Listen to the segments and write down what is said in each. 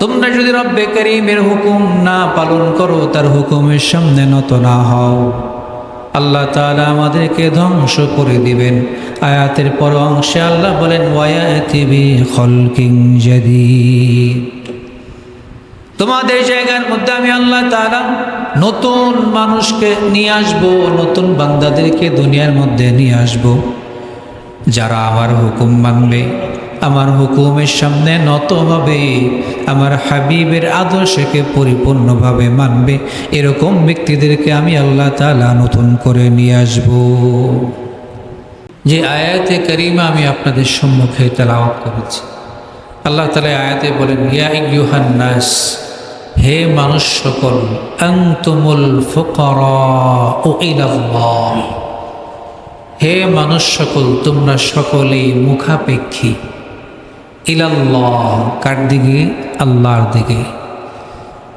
তোমরা যদি রব্বে করিমের হুকুম না পালন করো, তার হুকুমের সামনে নত না হও। আল্লাহ তাআলা আমাদেরকে ধ্বংস করে দিবেন। আয়াতের পর অংশে আল্লাহ বলেন তোমাদের জায়গার মধ্যে আমি আল্লাহ তাআলা নতুন মানুষকে নিয়ে আসব, নতুন বান্দাদেরকে দুনিয়ার মধ্যে নিয়ে আসব, যারা আমার হুকুম মানবে। আমার হুকুমের সামনে নত হবে, আমার হাবিবের আদর্শকে পরিপূর্ণভাবে মানবে। এরকম ব্যক্তিদেরকে আমি আল্লাহ তালা নতুন করে নিয়ে আসব। যে আয়াতে করিমা আমি আপনাদের সম্মুখে তেলাওয়াত করেছি। আল্লাহ তালা আয়াতে বলেন, ইয়া ইউহান্নাস হে মানুষ সকল আংতুমুল ফুকরা হে মানুষ সকল, তোমরা সকলেই মুখাপেক্ষী। ইলাল্লাহ, কার দিকে? আল্লাহর দিকে।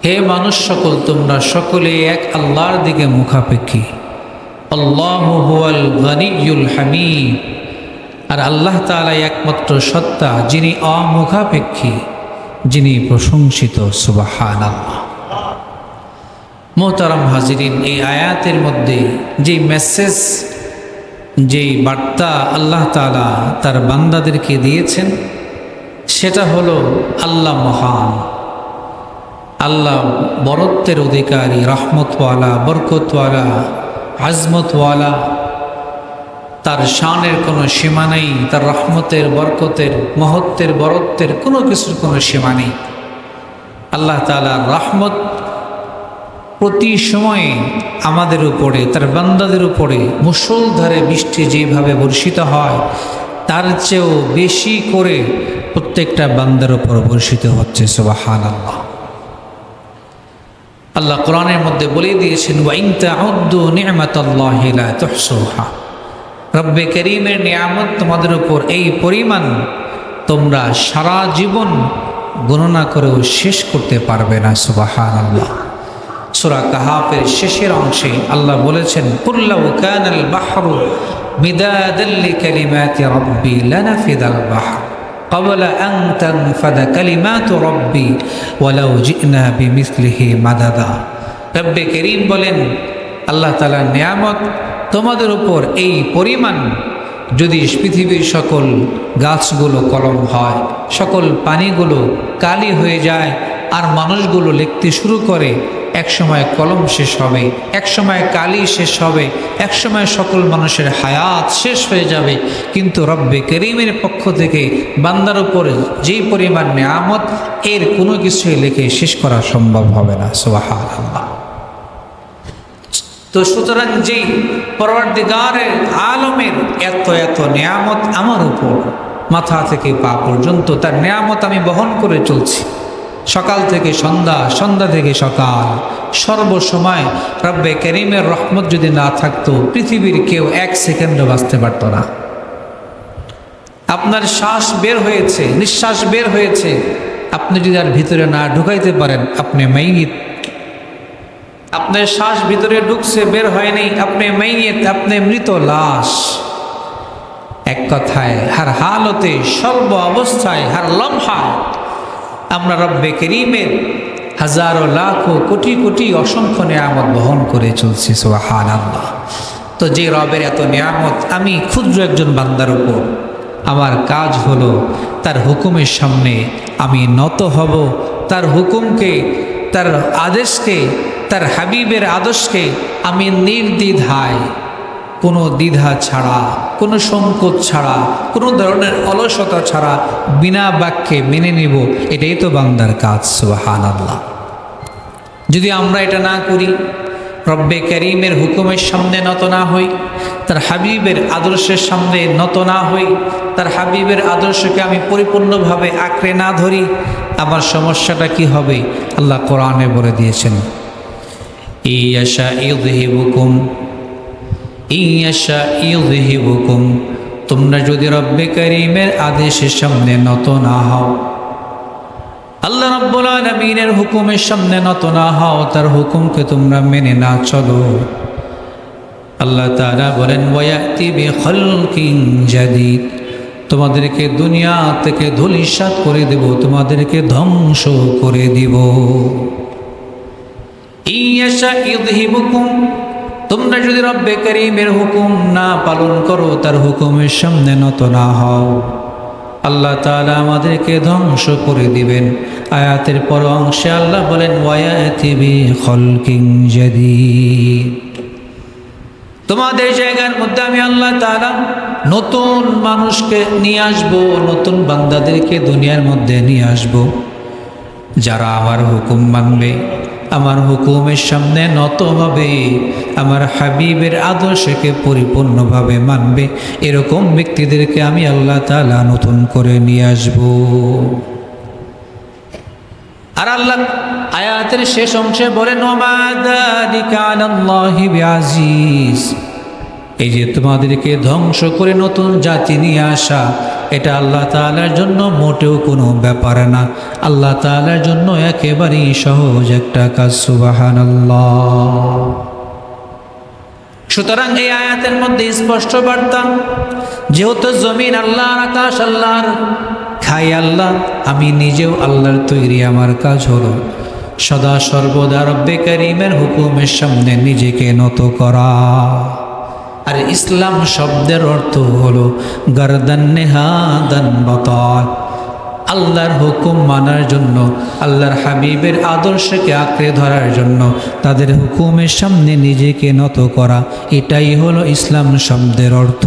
হে মানুষ সকল, তোমরা সকলে এক আল্লাহর দিকে মুখাপেক্ষী। আল্লাহ হুয়াল গনিয়ুল হামিদ। আর আল্লাহ তাআলা একমাত্র সত্তা, যিনি অমুখাপেক্ষী, যিনি প্রশংসিত সুবাহান আল্লাহ মোহতারাম হাজিরিন, এই আয়াতের মধ্যে যে মেসেজ যেই বার্তা আল্লাহ তালা তার বান্দাদেরকে দিয়েছেন সেটা হলো আল্লাহ মহান। আল্লাহ বরত্বের অধিকারী, রহমতওয়ালা, বরকতওয়ালা, আজমতওয়ালা। তার শানের কোনো সীমা নেই, তার রহমতের, বরকতের, মহত্বের, বরত্বের কোনো কিছুর কোনো সীমা নেই। আল্লাহ তালার রহমত প্রতি সময়ে আমাদের উপরে, তার বান্দাদের উপরে মুসলধারে বৃষ্টি যেভাবে বর্ষিত হয়, তার চেয়েও বেশি করে প্রত্যেকটা বান্দার উপর বর্ষিত হচ্ছে সুবাহান আল্লাহ আল্লাহ কোরআনের মধ্যে বলে দিয়েছেন রব্বে করিমের নিয়ামত তোমাদের উপর এই পরিমাণ তোমরা সারা জীবন গণনা করেও শেষ করতে পারবে না সুবাহান আল্লাহ সুরা কাহাফের শেষের অংশে আল্লাহ বলেছেন কুল্লাউ কানাল বাহরু মিদাদাল্লি কালিমাতি রব্বি লানাফিদাল قبل أن تنفذ كلمات ربي ولو جئنا بمثله مددا رب كريم বলেন আল্লাহ তাআলার নিয়ামত তোমাদের উপর এই পরিমাণ যদি পৃথিবীর সকল গাছগুলো কলম হয় সকল পানিগুলো কালি হয়ে যায় আর মানুষগুলো লিখতে শুরু করে এক সময় কলম শেষ হবে, এক সময় কালি শেষ হবে, এক সময় সকল মানুষের হায়াত শেষ হয়ে যাবে। কিন্তু রব্বে করিমের পক্ষ থেকে বান্দার উপরে যেই পরিমাণ নেয়ামত, এর কোনো কিছুই লিখে শেষ করা সম্ভব হবে না। সোহার আল্লাহ তো সুতরাং যেই পরবর্তীকারের আলমের এত এত নিয়ামত আমার উপর, মাথা থেকে পা পর্যন্ত তার নিয়ামত আমি বহন করে চলছি। সকাল থেকে সন্ধ্যা সন্ধ্যা থেকে সকাল। সর্বসময় রব্বে করিমের রহমত যদি না থাকতো, পৃথিবীর কেউ এক সেকেন্ডও বাঁচতে পারতো না। আপনার শ্বাস বের হয়েছে, নিঃশ্বাস বের হয়েছে। আপনি যদি আর ভিতরে না ঢুকাইতে পারেন, আপনি মাইগিত আপনার শ্বাস ভিতরে ঢুকছে, বের হয়নি, আপনি মাইগিত আপনি মৃত লাশ। এক কথায়, হার হালতে, সর্ব অবস্থায়, হার লম্হায় আমরা রব্বে করিমের হাজারো, লাখো, কোটি কোটি, অসংখ্য নিয়ামত বহন করে চলছি সোহান আল্লাহ তো যে রবের এত নিয়ামত, আমি ক্ষুদ্র একজন বান্দার উপর। আমার কাজ হলো, তার হুকুমের সামনে আমি নত হব, তার হুকুমকে, তার আদেশকে, তার হাবিবের আদর্শকে আমি নির্দ্বিধায় কোনো দ্বিধা ছাড়া, কোনো সংকোচ ছাড়া, কোনো ধরনের অলসতা ছাড়া বিনা বাক্যে মেনে নিব, এটাই তো বান্দার কাজ সুবাহান আল্লাহ যদি আমরা এটা না করি, রব্বে করিমের হুকুমের সামনে নত না হই, তার হাবিবের আদর্শের সামনে নত না হই, তার হাবিবের আদর্শকে আমি পরিপূর্ণভাবে আঁকড়ে না ধরি, আমার সমস্যাটা কি হবে? আল্লাহ কোরআনে বলে দিয়েছেন ইয়াশা ইউদহিবুকুম ইয়াশা ইউদহিবুকুম তোমরা যদি রব্বে করিমের আদেশের সামনে নত না হও, আল্লাহ রব্বুল আলমিনের হুকুমের সামনে নত না হও, তার হুকুমকে তোমরা মেনে না চলো। আল্লাহ তারা বলেন ওয়াতি বি খলকিং জাদিদ, তোমাদেরকে দুনিয়া থেকে ধুলিসাত করে দেব, তোমাদেরকে ধ্বংস করে দিব। ইয়াশা ইউযহিবুকুম তোমরা যদি রব্বে করিমের হুকুম না পালন করো, তার হুকুমের সামনে নত না হও। আল্লাহ তাআলা আমাদেরকে ধ্বংস করে দিবেন। আয়াতের পর অংশে আল্লাহ বলেন তোমাদের জায়গার মধ্যে আমি আল্লাহ তাআলা নতুন মানুষকে নিয়ে আসব, নতুন বান্দাদেরকে দুনিয়ার মধ্যে নিয়ে আসব, যারা আমার হুকুম মানবে। আমার হুকুমের সামনে নত হবে, আমার হাবিবের আদর্শকে পরিপূর্ণভাবে মানবে। এরকম ব্যক্তিদেরকে আমি আল্লাহ তালা নতুন করে নিয়ে আসব। আর আল্লাহ আয়াতের শেষ অংশে বলেন এই যে তোমাদেরকে ধ্বংস করে নতুন জাতি নিয়ে আসা এটা আল্লাহ তাআলার জন্য মোটেও কোনো ব্যাপার না। আল্লাহ তাআলার জন্য একেবারেই সহজ একটা কাজ সুবাহান সুতরাং এই আয়াতের মধ্যে স্পষ্ট বার্তা, যেহেতু জমিন আল্লাহর, আকাশ আল্লাহর, খাই আল্লাহ, আমি নিজেও আল্লাহর তৈরি, আমার কাজ হলো সদা সর্বদা রব্বে করিমের হুকুমের সামনে নিজেকে নত করা। আর ইসলাম শব্দের অর্থ হলো গরদান নেহাদন বতার আল্লাহর হুকুম মানার জন্য, আল্লাহর হাবিবের আদর্শকে আঁকড়ে ধরার জন্য, তাদের হুকুমের সামনে নিজেকে নত করা, এটাই হলো ইসলাম শব্দের অর্থ।